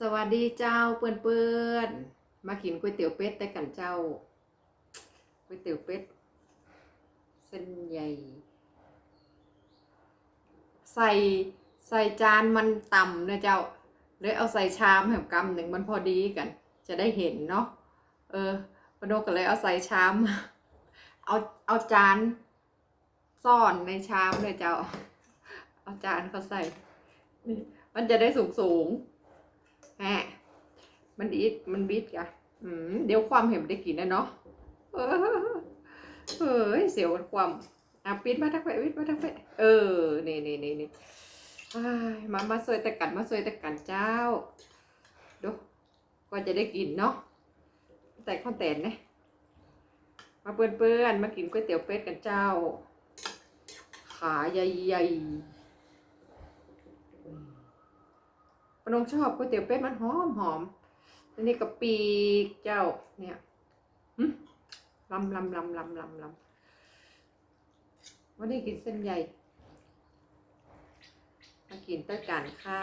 สวัสดีเจ้าเปื่อนเปื่อนๆมากินก๋วยเตี๋ยวเป็ดแต่กันเจ้าก๋วยเตี๋ยวเป็ดเส้นใหญ่ ใส่ใส่จานมันต่ำนะเจ้าเลยเอาใส่ชามแหมกำหนึ่งมันพอดีกัน จะได้เห็นเนาะเออปนกก็เลยเอาใส่ชามเอาเอาจานซ่อนในชามเลยเจ้า เอาจานเขาใส่ มันจะได้สูงสูง แหมมันอีดมันบิดกะเดี๋ยวความเห็นได้กินนะเนาะเออเฮ้ยเสียวความอะปิดมาทักไปปิดมาทักไปเออนี่นี่นี่นี่มามาสวยแต่กันมาสวยแต่กันเจ้าดูก็จะได้กินเนาะแต่ข้าวแตนเนี่ยมาเปื้อนๆมากินก๋วยเตี๋ยวเป็ดกันเจ้า ขาใหญ่ๆ ปนงชอบก๋วยเตี๋ยวเป็ดมันหอมหอมอันนี้กะปีกเจ้าเนี่ยลำลำลำลำลำลำวันนี้กินเส้นใหญ่มากินต้วยกันค่ะ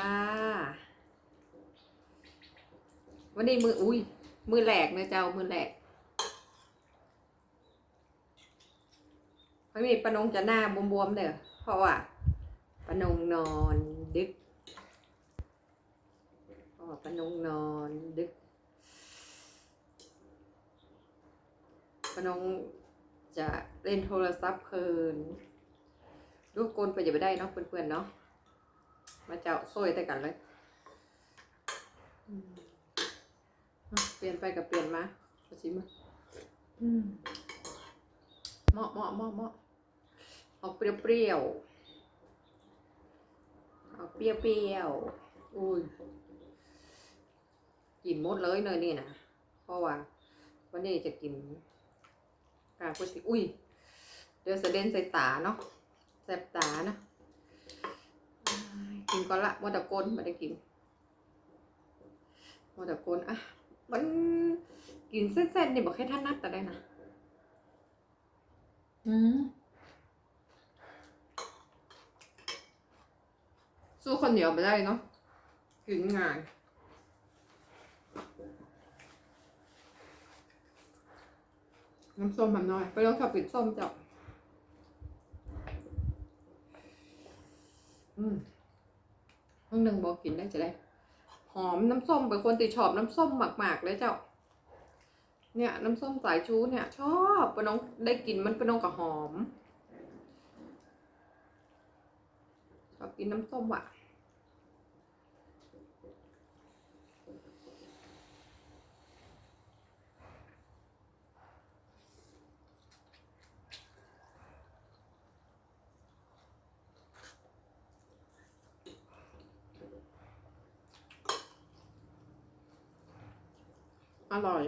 วันนี้มืออุ้ยมือแหลกนะเจ้ามือแหลกวันนี้ปนงจะหน้าบวมๆเด้อเพราะว่าปนงนอนดึก พราะว่าปานงนอนดึกปานงจะเล่นโทรศัพท์เพลินลูกกลไปอย่าไปได้เนาะเพื่อนๆเนาะมาเจ้าโซ่ยแต่กันเลยอืมอะเปลี่ยนไปกับเปลี่ยนมาเอาชิมมาอืมเหมาะเหมาะเหมาะเหมาะออกเปรี้ยวๆออกเปรี้ยวๆอุ้ย กินหมดเลยเนยนี่นะเพราะว่าวันนี้จะกินกาก๋วยเตี๋ยวอุ้ยเดี๋ยวเสด็นใส่ตาเนาะแสบตานะกินก่อนละมอตะโกนไม่ได้กินมอตะโกนอะมันกินเส้นๆนี่บอกให้ท่านนัดแต่ได้นะอืมสู้คนเหนียวไปได้เนาะกินง่าย น้ำส้มมันน้อย ไปลองขับปิดส้มเจ้าอืมห้องหนึ่งบอกกินได้จะได้ หอมน้ำส้มเป็นคนติดชอบน้ำส้มหมากๆเลยเจ้า เนี่ย น้ำส้มสายชูเนี่ย ชอบปน้องได้กลินมันปน้องกับหอมชอบกินน้ำส้มอะ อร่อย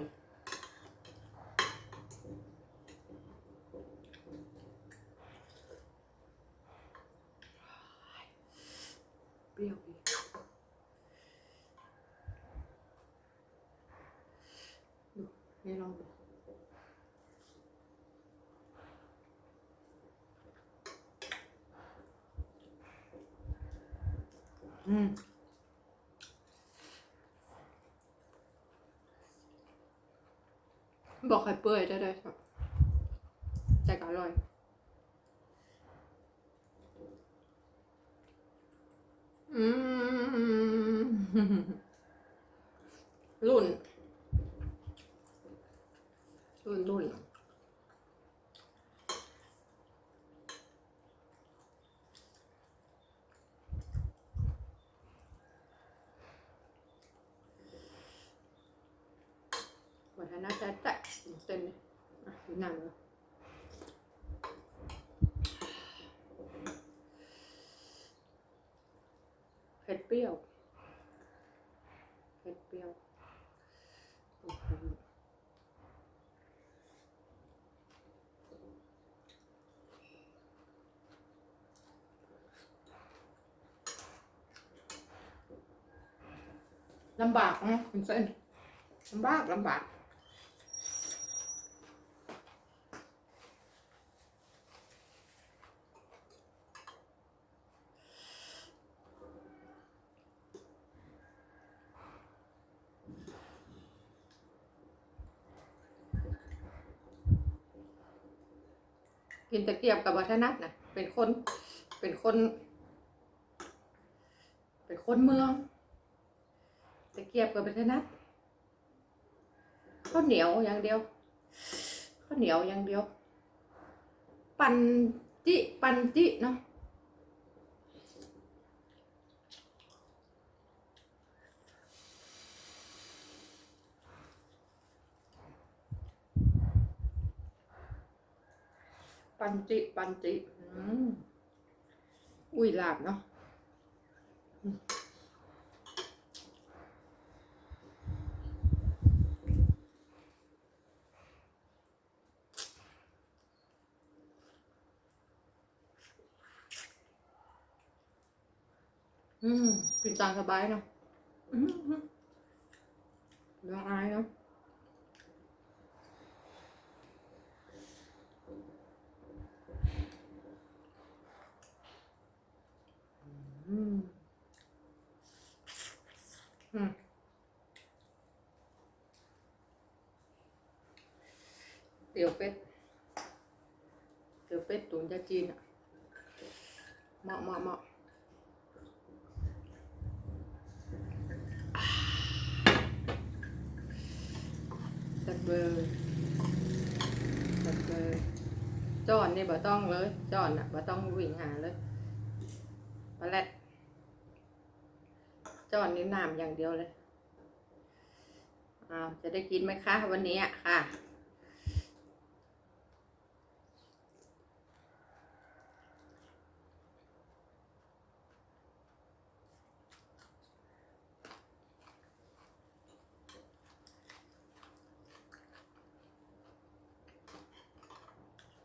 เปรี้ยวดีดูนี่ลองดูอืม บอกไข่เปื่อยได้ได้ครับ แต่ก็อร่อย อืมรุ่นรุ่นรุ่น วัฒนธรรมแตะเส้นเลยอะดูหนังเผ็ดเปรี้ยวเผ็ดเปรี้ยวลำบากนะคุณเส้นลำบากลำบาก กินตะเกียบกับวัฒนัทนะเป็นคน เป็นคน เป็นคนเมือง ตะเกียบกับวัฒนัทข้าวเหนียวอย่างเดียวข้าวเหนียวอย่างเดียว ปันจิปันจิเนาะ ปันจิปันจิอุ้ยลาบเนาะอืมอืมกินตาสบายเนาะอืมอืมละอายเนาะ เตี๋ยวเป็ด เตี๋ยวเป็ดตุ๋นยาจีนอะเหมาะเหมาะเหมาะจัดเบอร์จัดเบอร์จอนนี่บ่ต้องเลยจอนอะบ่ต้องวิ่งหาเลยปลาแรดจอนนิ้วน้ำอย่างเดียวเลยอ้าวจะได้กินไหมคะวันนี้อะค่ะ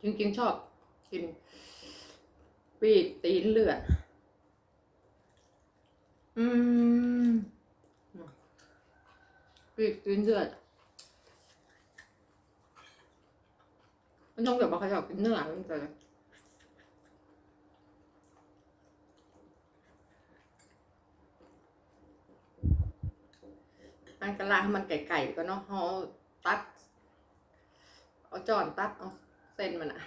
จริงๆชอบกินปีกตีนเลือด อืมปีกตีนเลือด มันต้องแบบว่าเขาชอบกินเนื้อมันจะอันกะลาให้มันไก่ๆก็เนาะเอาตัด เอาจอนตัดเอา เส้นมันอะ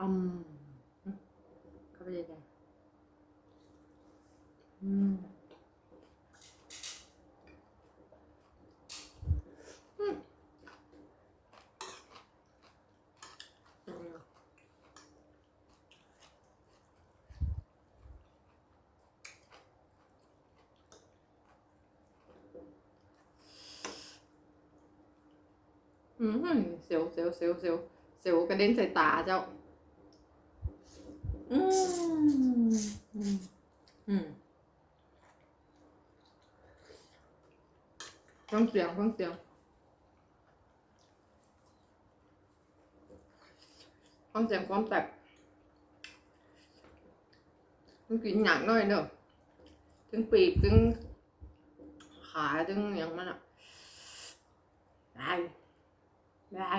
อืมเข้าไปยังไงอืมอืมอืม อืมเสียวเสียวเสียวเสียวเสียวกระเด็นใส่ตาเจ้าอืมอืมอืมฟังเสียงฟังเสียงฟังเสียงความแตกมันกินหนักหน่อยเนอะถึงปีกถึงขาถึงอย่างมันอะได้ ได้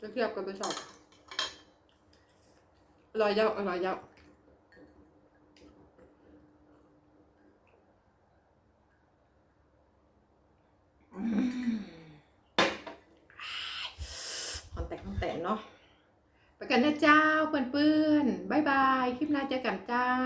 จะเทียบกันไปสอบอร่อยเย้าอร่อยเย้าอืมหอนแตกหอนแตกเนาะ กันนะเจ้าเพื่อนๆบายบาย คลิปหน้าเจอกันเจ้า